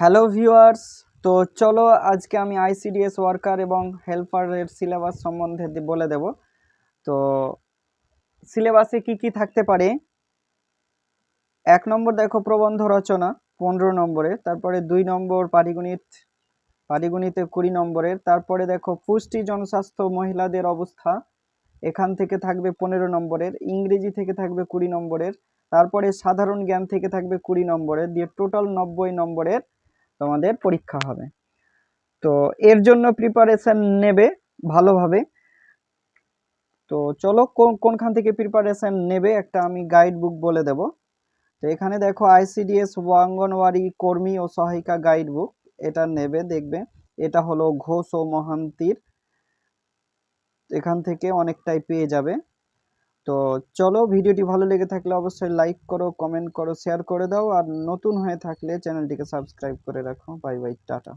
Hello viewers, তো চলো আজকে আমি আইসিডিএস ওয়ার্কার এবং হেল্পারের সিলেবাস সম্বন্ধে বলে দেব। তো সিলেবাসে কি কি থাকতে পারে? এক নম্বর দেখো প্রবন্ধ রচনা, পনেরো নম্বরে। তারপরে দুই নম্বর পাটিগণিত পাটিগণিতে কুড়ি নম্বরের। তারপরে দেখো পুষ্টি, জনস্বাস্থ্য, মহিলাদের অবস্থা, এখান থেকে থাকবে পনেরো নম্বরের। ইংরেজি থেকে থাকবে কুড়ি নম্বরের। তারপরে সাধারণ জ্ঞান থেকে থাকবে কুড়ি নম্বরের। দিয়ে টোটাল নব্বই নম্বরের তোমাদের পরীক্ষা হবে। তো এর জন্য প্রিপারেশন নেবে ভালোভাবে। তো চলো কোন- কোনখান থেকে প্রিপারেশন নেবে একটা আমি গাইড বুক বলে দেব। তো এখানে দেখো আইসিডিএস অঙ্গনওয়াড়ি কর্মী ও সহায়িকা গাইড বুক এটা নেবে, দেখবে। এটা হলো ঘোষ ও মহান্তির। এখান থেকে অনেকটাই পেয়ে যাবে। তো চলো ভিডিওটি ভালো লেগে থাকলে অবশ্যই লাইক করো কমেন্ট করো শেয়ার করে দাও, আর নতুন হয়ে থাকলে চ্যানেলটিকে সাবস্ক্রাইব করে রাখো। Bye bye tata.